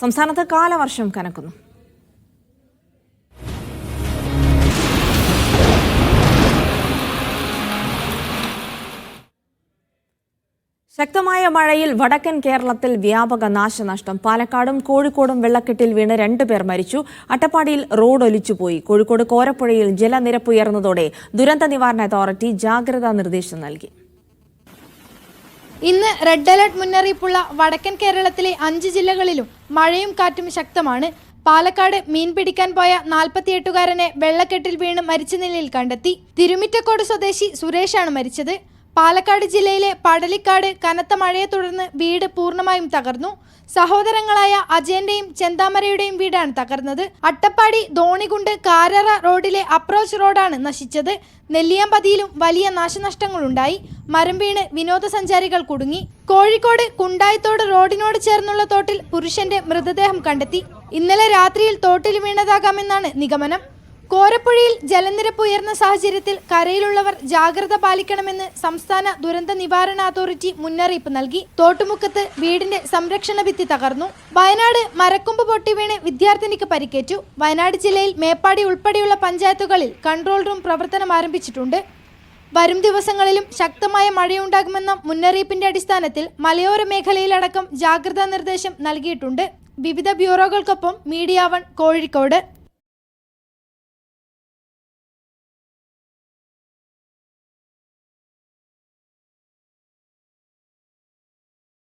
സംസ്ഥാനത്ത് കാലവർഷം കനക്കുന്നു. ശക്തമായ മഴയിൽ വടക്കൻ കേരളത്തിൽ വ്യാപക നാശനഷ്ടം. പാലക്കാടും കോഴിക്കോടും വെള്ളക്കെട്ടിൽ വീണ് രണ്ടു പേർ മരിച്ചു. അട്ടപ്പാടിയിൽ റോഡ് ഒലിച്ചുപോയി. കോഴിക്കോട് കോരപ്പുഴയിൽ ജലനിരപ്പ് ഉയർന്നതോടെ ദുരന്ത നിവാരണ അതോറിറ്റി ജാഗ്രതാ നിർദ്ദേശം നൽകി. ഇന്ന് റെഡ് അലർട്ട് മുന്നറിയിപ്പുള്ള വടക്കൻ കേരളത്തിലെ അഞ്ച് ജില്ലകളിലും മഴയും കാറ്റും ശക്തമാണ്. പാലക്കാട് മീൻ പിടിക്കാൻ പോയ നാൽപ്പത്തിയെട്ടുകാരനെ വെള്ളക്കെട്ടിൽ വീണ് മരിച്ച നിലയിൽ കണ്ടെത്തി. തിരുമിറ്റക്കോട് സ്വദേശി സുരേഷാണ് മരിച്ചത്. പാലക്കാട് ജില്ലയിലെ പടലിക്കാട് കനത്ത മഴയെ തുടർന്ന് വീട് പൂർണമായും തകർന്നു. സഹോദരങ്ങളായ അജയന്റെയും ചെന്താമരയുടെയും വീടാണ് തകർന്നത്. അട്ടപ്പാടി ധോണികുണ്ട് കാരറ റോഡിലെ അപ്രോച്ച് റോഡാണ് നശിച്ചത്. നെല്ലിയാമ്പതിയിലും വലിയ നാശനഷ്ടങ്ങളുണ്ടായി. മരം വീണ് വിനോദസഞ്ചാരികൾ കുടുങ്ങി. കോഴിക്കോട് കുണ്ടായിത്തോട് റോഡിനോട് ചേർന്നുള്ള തോട്ടിൽ പുരുഷന്റെ മൃതദേഹം കണ്ടെത്തി. ഇന്നലെ രാത്രിയിൽ തോട്ടിൽ വീണതാകാമെന്നാണ് നിഗമനം. കോരപ്പുഴയിൽ ജലനിരപ്പ് ഉയർന്ന സാഹചര്യത്തിൽ കരയിലുള്ളവർ ജാഗ്രത പാലിക്കണമെന്ന് സംസ്ഥാന ദുരന്ത നിവാരണ അതോറിറ്റി മുന്നറിയിപ്പ് നൽകി. തോട്ടുമുക്കത്ത് വീടിന്റെ സംരക്ഷണ ഭിത്തി തകർന്നു. വയനാട് മരക്കൊമ്പ് പൊട്ടി വീണ് വിദ്യാർത്ഥിനിക്ക് പരിക്കേറ്റു. വയനാട് ജില്ലയിൽ മേപ്പാടി ഉൾപ്പെടെയുള്ള പഞ്ചായത്തുകളിൽ കൺട്രോൾ റൂം പ്രവർത്തനം ആരംഭിച്ചിട്ടുണ്ട്. വരും ദിവസങ്ങളിലും ശക്തമായ മഴയുണ്ടാകുമെന്ന മുന്നറിയിപ്പിന്റെ അടിസ്ഥാനത്തിൽ മലയോര മേഖലയിലടക്കം ജാഗ്രതാ നിർദ്ദേശം നൽകിയിട്ടുണ്ട്. വിവിധ ബ്യൂറോകൾക്കൊപ്പം മീഡിയ വൺ കോഴിക്കോട്